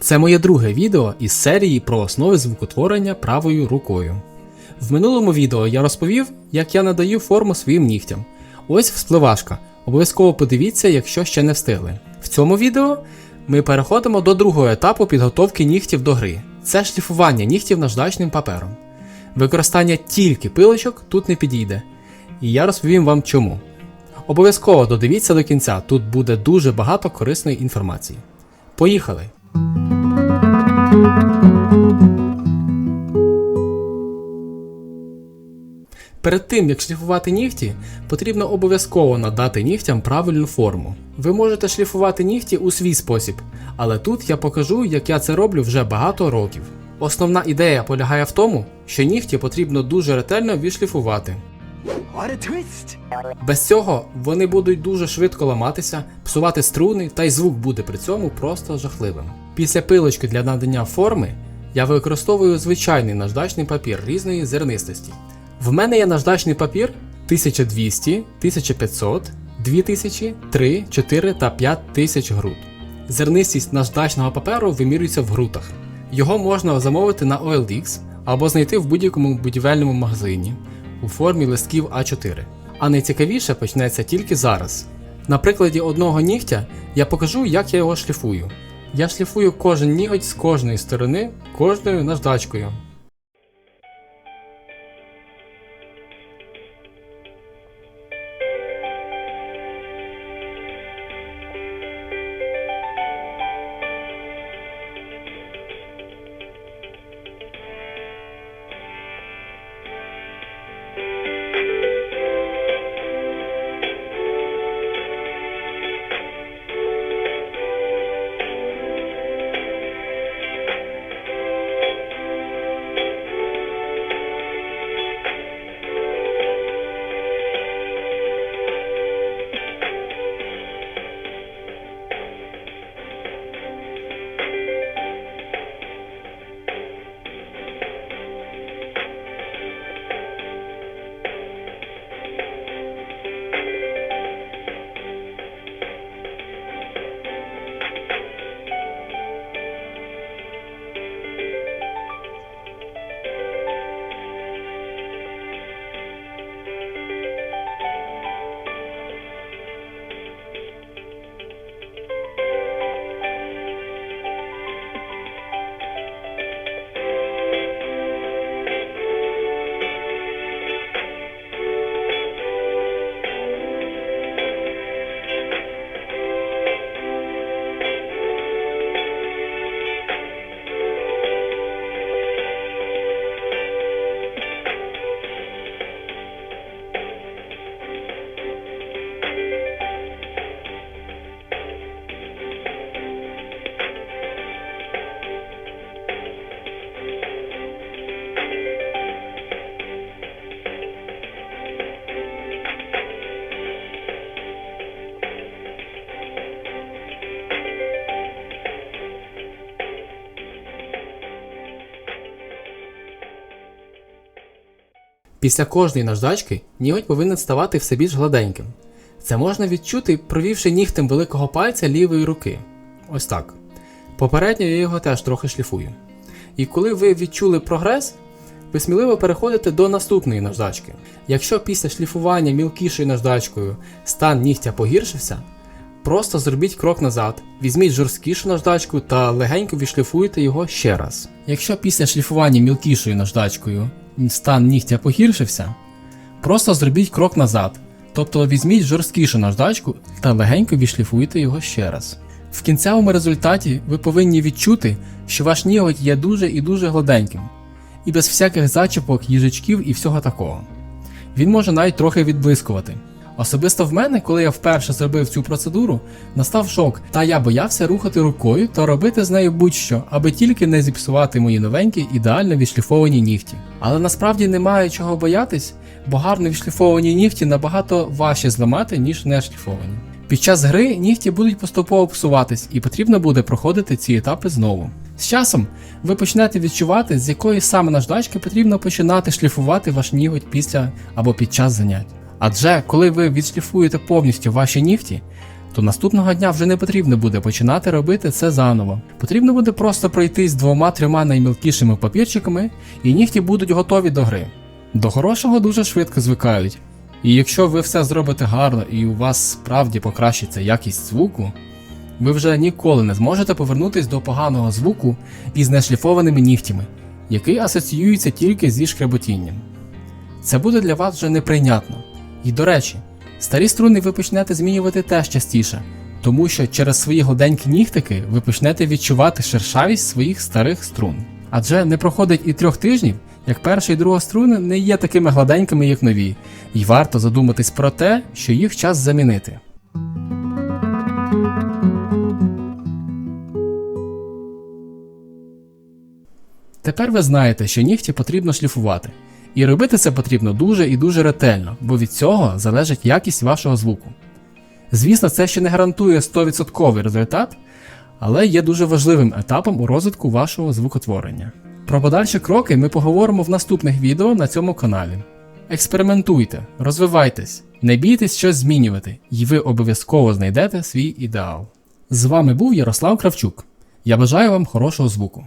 Це моє друге відео із серії про основи звукотворення правою рукою. В минулому відео я розповів, як я надаю форму своїм нігтям. Ось вспливашка. Обов'язково подивіться, якщо ще не встигли. В цьому відео ми переходимо до другого етапу підготовки нігтів до гри. Це шліфування нігтів наждачним папером. Використання тільки пилочок тут не підійде. І я розповім вам чому. Обов'язково додивіться до кінця, тут буде дуже багато корисної інформації. Поїхали! Перед тим як шліфувати нігті, потрібно обов'язково надати нігтям правильну форму. Ви можете шліфувати нігті у свій спосіб, але тут я покажу, як я це роблю вже багато років. Основна ідея полягає в тому, що нігті потрібно дуже ретельно відшліфувати. Без цього вони будуть дуже швидко ламатися, псувати струни, та й звук буде при цьому просто жахливим. Після пилочки для надання форми я використовую звичайний наждачний папір різної зернистості. В мене є наждачний папір 1200, 1500, 2000, 3, 4 та 5000 груд. Зернистість наждачного паперу вимірюється в грутах. Його можна замовити на OLX або знайти в будь-якому будівельному магазині у формі листків А4. А найцікавіше почнеться тільки зараз. На прикладі одного нігтя я покажу, як я його шліфую. Я шліфую кожен ніготь з кожної сторони, кожною наждачкою. Після кожної наждачки ніготь повинен ставати все більш гладеньким. Це можна відчути, провівши нігтем великого пальця лівої руки. Ось так. Попередньо я його теж трохи шліфую. І коли ви відчули прогрес, ви сміливо переходите до наступної наждачки. Якщо після шліфування мілкішою наждачкою стан нігтя погіршився, просто зробіть крок назад, візьміть жорсткішу наждачку та легенько відшліфуйте його ще раз. Якщо після шліфування мілкішою наждачкою стан нігтя погіршився, просто зробіть крок назад, тобто візьміть жорсткішу наждачку та легенько відшліфуйте його ще раз. В кінцевому результаті ви повинні відчути, що ваш ніготь є дуже і дуже гладеньким, і без всяких зачіпок, їжачків і всього такого. Він може навіть трохи відблискувати. Особисто в мене, коли я вперше зробив цю процедуру, настав шок, та я боявся рухати рукою та робити з нею будь-що, аби тільки не зіпсувати мої новенькі ідеально відшліфовані нігті. Але насправді немає чого боятись, бо гарно відшліфовані нігті набагато важче зламати, ніж не шліфовані. Під час гри нігті будуть поступово псуватись, і потрібно буде проходити ці етапи знову. З часом ви почнете відчувати, з якої саме наждачки потрібно починати шліфувати ваш ніготь після або під час занять. Адже коли ви відшліфуєте повністю ваші нігті, то наступного дня вже не потрібно буде починати робити це заново. Потрібно буде просто пройтись двома-трьома наймілкішими папірчиками, і нігті будуть готові до гри. До хорошого дуже швидко звикають. І якщо ви все зробите гарно і у вас справді покращиться якість звуку, ви вже ніколи не зможете повернутися до поганого звуку із нешліфованими нігтями, який асоціюється тільки зі шкреботінням. Це буде для вас вже неприйнятно. І до речі, старі струни ви почнете змінювати теж частіше, тому що через свої гладенькі нігтики ви почнете відчувати шершавість своїх старих струн. Адже не проходить і трьох тижнів, як перша і друга струни не є такими гладенькими, як нові, і варто задуматись про те, що їх час замінити. Тепер ви знаєте, що нігті потрібно шліфувати. І робити це потрібно дуже і дуже ретельно, бо від цього залежить якість вашого звуку. Звісно, це ще не гарантує 100% результат, але є дуже важливим етапом у розвитку вашого звукотворення. Про подальші кроки ми поговоримо в наступних відео на цьому каналі. Експериментуйте, розвивайтесь, не бійтесь щось змінювати, і ви обов'язково знайдете свій ідеал. З вами був Ярослав Кравчук. Я бажаю вам хорошого звуку.